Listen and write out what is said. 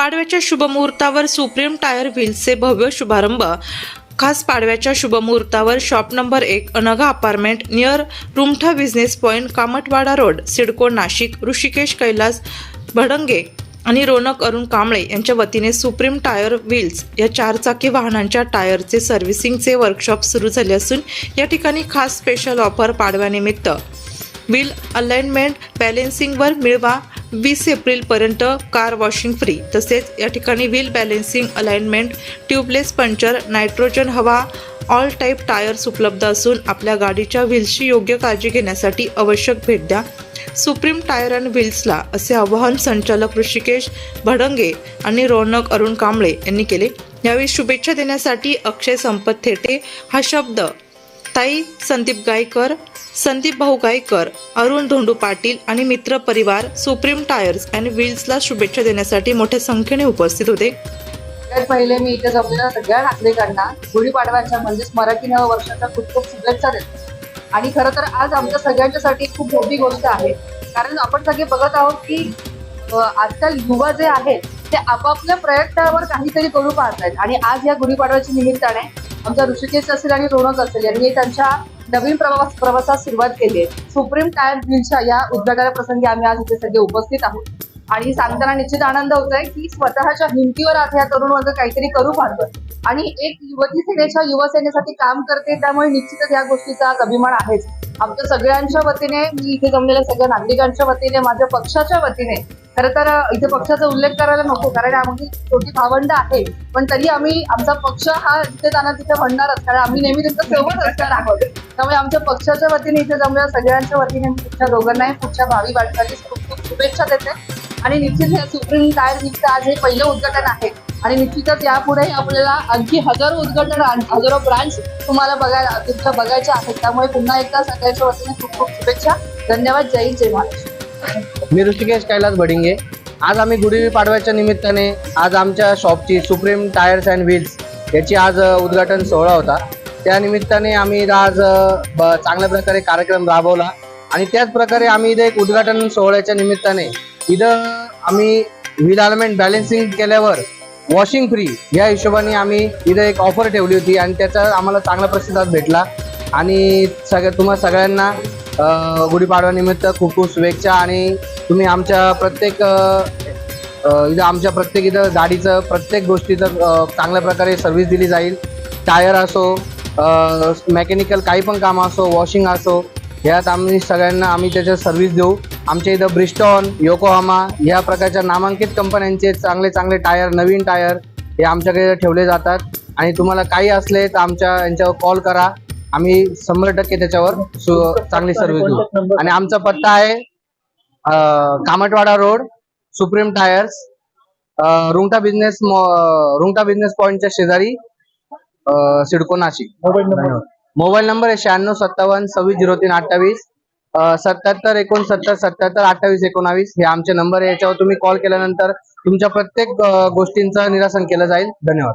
पाडव्याच्या शुभमुहूर्तावर supreme tyre व्हील्सचे भव्य शुभारंभ. खास पाडव्याच्या शुभमुहूर्तावर शॉप नंबर एक Anagha apartment near Rumtha business point Kamatwada road CIDCO Nashik Rishikesh Kailas Bhadange आणि रोनक अरुण कांबळे यांच्या वतीने सुप्रीम टायर व्हील्स या चारचाकी वाहनांच्या टायरचे सर्व्हिसिंगचे वर्कशॉप सुरू झाले असून या ठिकाणी खास स्पेशल ऑफर पाडव्यानिमित्त. व्हील अलाइनमेंट बॅलेन्सिंगवर मिळवा वीस एप्रिलपर्यंत कार वॉशिंग फ्री. तसेच या ठिकाणी wheel balancing alignment tubeless puncture nitrogen हवा ऑल टाईप टायर्स उपलब्ध असून आपल्या गाडीच्या व्हील्सची योग्य काळजी घेण्यासाठी आवश्यक भेट द्या. सुप्रीम टायर अँड व्हील्सला असे आवाहन संचालक ऋषिकेश भडंगे आणि रौनक अरुण कांबळे यांनी केले. यावेळी शुभेच्छा देण्यासाठी अक्षय संपत थेटे हा शब्द. ताई संदीप गायकर संदीप भाऊ गायकर अरुण धोंडू पाटील आणि मित्र परिवार सुप्रीम टायर्स अँड व्हील्सला शुभेच्छा देण्यासाठी मोठ्या संख्येने उपस्थित होते. सगळ्यात पहिले मी इथे जमलेल्या सगळ्या नागरिकांना गुढीपाडव्याच्या म्हणजेच मराठी नव वर्षाच्या खूप खूप शुभेच्छा देतो. आणि खरं तर आज आमच्या सगळ्यांच्यासाठी खूप मोठी गोष्ट आहे. कारण आपण सगळे बघत आहोत की आजकाल युवा जे आहेत ते आपापल्या प्रयत्नावर काहीतरी करू पाहत आहेत आणि आज या गुढीपाडव्याच्या निमित्ताने आमचा ऋषिकेश असेल आणि रोणक असेल यांनी त्यांच्या नवीन प्रवास प्रवासात सुरुवात केली. आहे सुप्रीम टायर व्हीलच्या या उद्घाटना प्रसंगी आम्ही आज इथे सगळे उपस्थित आहोत. आणि सांगताना निश्चित आनंद होत आहे की स्वतःच्या हिमतीवर आज या तरुण वर्ग काहीतरी करू पाहतोय आणि एक युवती सेनेच्या युवसेनेसाठी काम करते त्यामुळे निश्चितच या गोष्टीचा आज अभिमान आहेच. आमच्या सगळ्यांच्या वतीने मी इथे जमलेल्या सगळ्या नागरिकांच्या वतीने माझ्या पक्षाच्या वतीने खरं तर इथे पक्षाचा उल्लेख करायला नको कारण आम्ही छोटी भावंड आहे. पण तरी आम्ही आमचा पक्ष हा जिथे जाणार तिथे म्हणणारच कारण आम्ही नेहमी त्यांच्यासोबत असणार आहोत. त्यामुळे आमच्या पक्षाच्या वतीने इथे जमलेल्या सगळ्यांच्या वतीने मी तुमच्या दोघांनाही पुढच्या भावी वाटचालीस खूप खूप शुभेच्छा देते. आणि निश्चित हे सुप्रीम टायर निघतं आज हे पहिलं उद्घाटन आहे. आणि निश्चितच यापुढेही आपल्याला आणखी हजारो उद्घाटन हजारो ब्रांच तुम्हाला बघायला तुमच्या बघायच्या आहेत. त्यामुळे पुन्हा एकदा सगळ्यांच्या वतीने खूप खूप शुभेच्छा. धन्यवाद. जय जय महाराष्ट्र. मी ऋषिकेश कैलास भडिंगे आज आम्ही गुढी पाडव्याच्या निमित्ताने आज आमच्या शॉपची सुप्रीम टायर्स अँड व्हील्स याची आज उद्घाटन सोहळा होता. त्या निमित्ताने आम्ही आज ब- चांगल्या प्रकारे कार्यक्रम राबवला आणि त्याच प्रकारे आम्ही इथे एक उद्घाटन सोहळ्याच्या निमित्ताने इथं आम्ही व्हील अलाइनमेंट बॅलेन्सिंग केल्यावर वॉशिंग फ्री या हिशोबाने आम्ही इथं एक ऑफर ठेवली होती आणि त्याचा आम्हाला चांगला प्रतिसाद भेटला. आणि सगळ्या तुम्हा सगळ्यांना गुढीपाडव्यानिमित्त खूप खूप शुभेच्छा आणि तुम्ही आमच्या प्रत्येक इथं आमच्या प्रत्येक इथं गाडीचं प्रत्येक गोष्टीचं चांगल्या प्रकारे सर्व्हिस दिली जाईल. टायर असो मेकॅनिकल काही पण काम असो वॉशिंग असो ह्यात आम्ही सगळ्यांना आम्ही त्याच्यात सर्व्हिस देऊ. आमच्या इथं ब्रिस्टॉन योकोहामा या प्रकारच्या नामांकित कंपन्यांचे चांगले चांगले टायर नवीन टायर हे आमच्याकडे ठेवले जातात. आणि तुम्हाला काही असले तर आमच्या यांच्यावर कॉल करा. आम्ही शंभर टक्के त्याच्यावर चांगली सर्व्हिस देऊ. आणि आमचा पत्ता आहे Kamatwada road Supreme tyres Rungta business Rungta business पॉइंटच्या शेजारी सिडको नाशिक. Mobile number? आहे शहाण्णव सत्तावन्न सव्वीस झिरो तीन अठ्ठावीस. सत्याहत्तर एकोणसत्तर सत्याहत्तर अठ्ठावीस एकोणावीस हे आमचे नंबर आहे. याच्यावर तुम्ही कॉल केल्यानंतर तुमच्या प्रत्येक गोष्टींचं निरासन केलं जाईल. धन्यवाद.